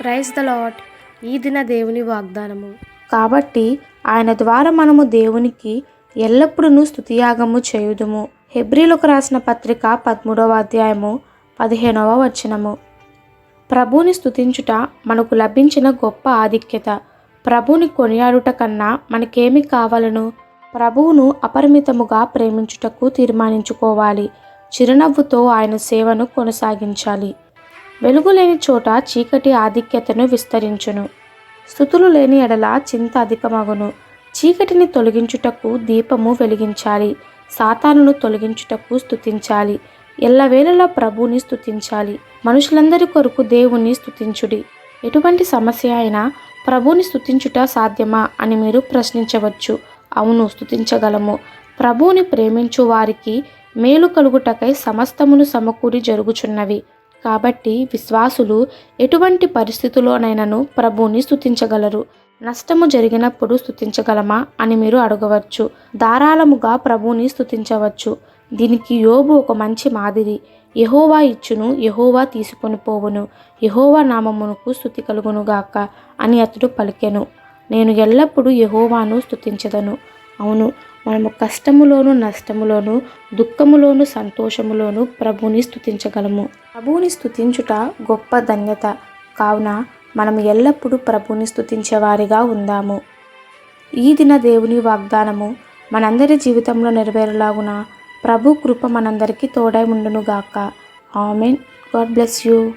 Praise the lot ఈ దిన దేవుని వాగ్దానము. కాబట్టి ఆయన ద్వారా మనము దేవునికి ఎల్లప్పుడూ స్థుతియాగము చేయుదుము. హెబ్రిలకు రాసిన పత్రిక పదమూడవ అధ్యాయము పదిహేనవ వచనము. ప్రభుని స్థుతించుట మనకు లభించిన గొప్ప ఆధిక్యత. ప్రభువుని కొనియాడుట కన్నా మనకేమి కావాలను? ప్రభువును అపరిమితముగా ప్రేమించుటకు తీర్మానించుకోవాలి. చిరునవ్వుతో ఆయన సేవను కొనసాగించాలి. వెలుగు లేని చోట చీకటి ఆధిక్యతను విస్తరించును. స్థుతులు లేని ఎడల చింత అధికమగును. చీకటిని తొలగించుటకు దీపము వెలిగించాలి. సాతానును తొలగించుటకు స్థుతించాలి ఎల్లవేళలా ప్రభువుని స్థుతించాలి మనుషులందరి కొరకు దేవుణ్ణి స్థుతించుడి ఎటువంటి సమస్య అయినా ప్రభువుని స్థుతించుట సాధ్యమా అని మీరు ప్రశ్నించవచ్చు. అవును స్థుతించగలము ప్రభువుని ప్రేమించు వారికి మేలు కలుగుటకై సమస్తమును సమకూరి జరుగుచున్నవి. కాబట్టి విశ్వాసులు ఎటువంటి పరిస్థితుల్లోనైనాను ప్రభువుని స్థుతించగలరు నష్టము జరిగినప్పుడు స్థుతించగలమా అని మీరు అడగవచ్చు. ధారాళముగా ప్రభువుని స్థుతించవచ్చు దీనికి యోబు ఒక మంచి మాదిరి. యహోవా ఇచ్చును యహోవా తీసుకొని పోవును. యహోవా నామమునకు స్థుతి కలుగునుగాక అని అతడు పలికెను. నేను ఎల్లప్పుడూ యహోవాను స్థుతించదను అవును మనము కష్టములోను నష్టములోను దుఃఖములోను సంతోషములోను ప్రభువుని స్థుతించగలము ప్రభువుని స్థుతించుట గొప్ప ధన్యత. కావున మనం ఎల్లప్పుడూ ప్రభువుని స్తుతించేవారిగా ఉందాము. ఈ దిన దేవుని వాగ్దానము మనందరి జీవితంలో నెరవేరేలాగున ప్రభు కృప మనందరికీ తోడై ఉండునుగాక. ఆమెన్. God bless you.